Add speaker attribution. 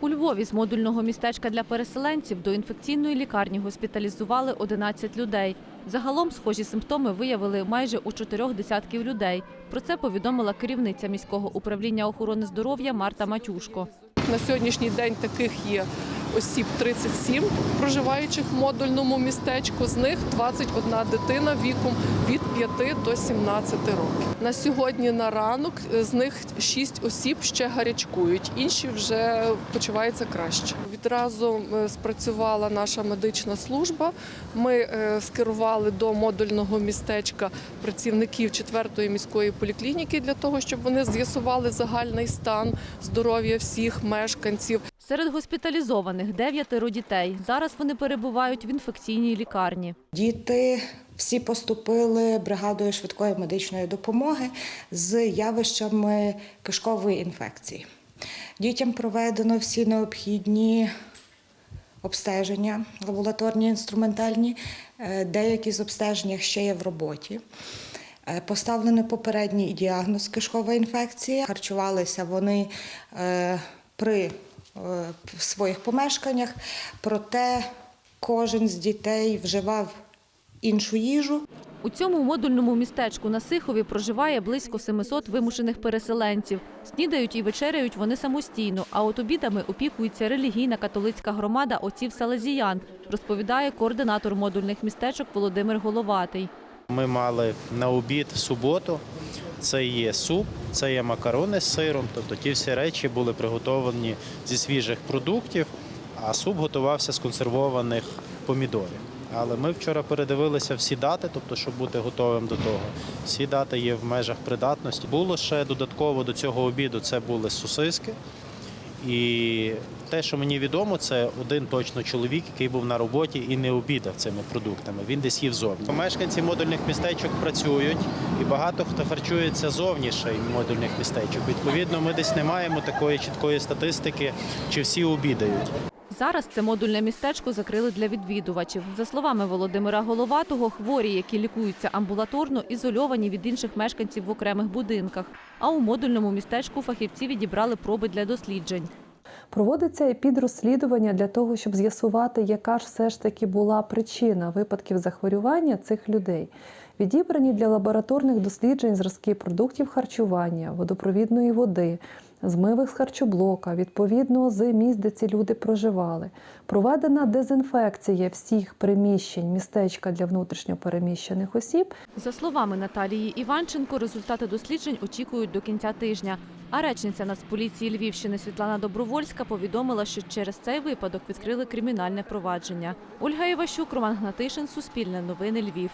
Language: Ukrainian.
Speaker 1: У Львові з модульного містечка для переселенців до інфекційної лікарні госпіталізували 11 людей. Загалом схожі симптоми виявили майже у чотирьох десятків людей. Про це повідомила керівниця міського управління охорони здоров'я Марта Матюшко.
Speaker 2: На сьогоднішній день таких є осіб 37 проживаючих в модульному містечку. З них 21 дитина віком від 5 до 17 років. На сьогодні на ранок е, з них 6 осіб ще гарячкують, інші вже почуваються краще. Відразу е, спрацювала наша медична служба. Ми е, скерували до модульного містечка працівників 4-ї міської поліклініки для того, щоб вони з'ясували загальний стан здоров'я всіх мешканців.
Speaker 1: Серед госпіталізованих дев'ятеро дітей. Зараз вони перебувають в інфекційній лікарні.
Speaker 3: Діти всі поступили бригадою швидкої медичної допомоги з явищами кишкової інфекції. Дітям проведено всі необхідні обстеження, лабораторні інструментальні. Е, Деякі з обстежень ще є в роботі. Е, Поставлено попередній діагноз кишкова інфекція. Харчувалися вони е, при в своїх помешканнях, проте кожен з дітей вживав іншу їжу.
Speaker 1: У цьому модульному містечку на Сихові проживає близько 700 вимушених переселенців. Снідають і вечеряють вони самостійно, а от обідами опікується релігійна католицька громада отців Салезіян, розповідає координатор модульних містечок Володимир Головатий.
Speaker 4: Ми мали на обід в суботу. Це є суп, це є макарони з сиром. Тобто ті всі речі були приготовані зі свіжих продуктів, а суп готувався з консервованих помідорів. Але ми вчора передивилися всі дати, тобто, щоб бути готовим до того. Всі дати є в межах придатності. Було ще додатково до цього обіду. Це були сосиски. І те, що мені відомо, це один точно чоловік, який був на роботі і не обідав цими продуктами. Він десь їв зовні. Мешканці модульних містечок працюють, і багато хто харчується зовніше модульних містечок. Відповідно, ми десь не маємо такої чіткої статистики, чи всі обідають.
Speaker 1: Зараз це модульне містечко закрили для відвідувачів. За словами Володимира Головатого, хворі, які лікуються амбулаторно, ізольовані від інших мешканців в окремих будинках. А у модульному містечку фахівці відібрали проби для досліджень.
Speaker 5: Проводиться епідрозслідування для того, щоб з'ясувати, яка ж все ж таки була причина випадків захворювання цих людей. Відібрані для лабораторних досліджень зразки продуктів харчування, водопровідної води, змивих з харчоблока, відповідно з місць, де ці люди проживали. Проведена дезінфекція всіх приміщень містечка для внутрішньопереміщених осіб
Speaker 1: За словами Наталії Іванченко, результати досліджень очікують до кінця тижня. А речниця Нацполіції Львівщини Світлана Добровольська повідомила, що через цей випадок відкрили кримінальне провадження. Ольга Іващук, Роман Гнатишин, Суспільне новини Львів.